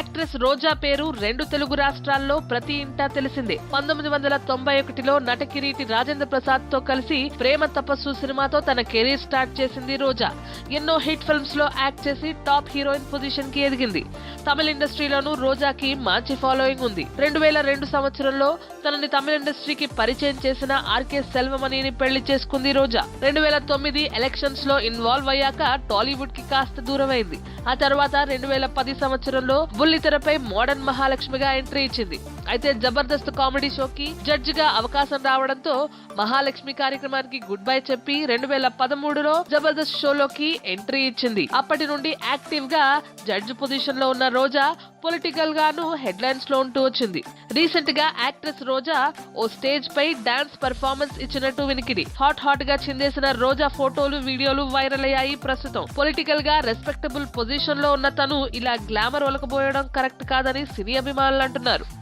Actress రోజా పేరు రెండు తెలుగు రాష్ట్రాల్లో ప్రతి ఇంటా తెలిసిందే. పంతొమ్మిది వందల తొంభై ఒకటిలో నటకిరీటి రాజేంద్ర ప్రసాద్తో కలిసి ప్రేమ తపస్సు సినిమాతో తన కెరీర్ స్టార్ట్ చేసింది రోజా. ఎన్నో హిట్ ఫిల్మ్స్లో యాక్ట్ చేసి టాప్ హీరోయిన్ పొజిషన్కి ఎదిగింది. తమిళ ఇండస్ట్రీలోనూ రోజాకి మంచి ఫాలోయింగ్ ఉంది. రెండు వేల రెండు సంవత్సరంలో తనని తమిళ ఇండస్ట్రీకి పరిచయం చేసిన ఆర్కే సెల్వమణిని పెళ్ళి చేసుకుంది రోజా. రెండు వేల తొమ్మిది ఎలక్షన్స్లో ఇన్వాల్వ్ అయ్యాక టాలీవుడ్కి కాస్త దూరమైంది. ఆ తర్వాత రెండు వేల పది సంవత్సరంలో బుల్లితెరపై మోడర్న్ మహాలక్ష్మిగా ఎంట్రీ ఇచ్చింది. అయితే జబర్దస్త్ కామెడీ షోకి జడ్జ్గా అవకాశం రావడంతో మహాలక్ష్మి కార్యక్రమానికి గుడ్ బై చెప్పి రెండు వేల పదమూడులో జబర్దస్త్ షోలోకి ఎంట్రీ ఇచ్చింది. అప్పటి నుండి యాక్టివ్గా జడ్జి పొజిషన్లో ఉన్న రోజా పొలిటికల్ గాను హెడ్లైన్స్లో ఉంటూ వచ్చింది. రీసెంట్గా యాక్ట్రెస్ రోజా ఓ స్టేజ్ పై డాన్స్ పెర్ఫార్మెన్స్ ఇచ్చినట్టు వినికిడి. హాట్ హాట్గా చిందేసిన రోజా ఫోటోలు వీడియోలు వైరల్ అయ్యాయి ప్రస్తుతం. పొలిటికల్గా రెస్పెక్టబుల్ పొజిషన్లో ఉన్న తను ఇలా గ్లామర్ ఒలకబోయడం కరెక్ట్ కాదని సినీ అభిమానులు అంటున్నారు.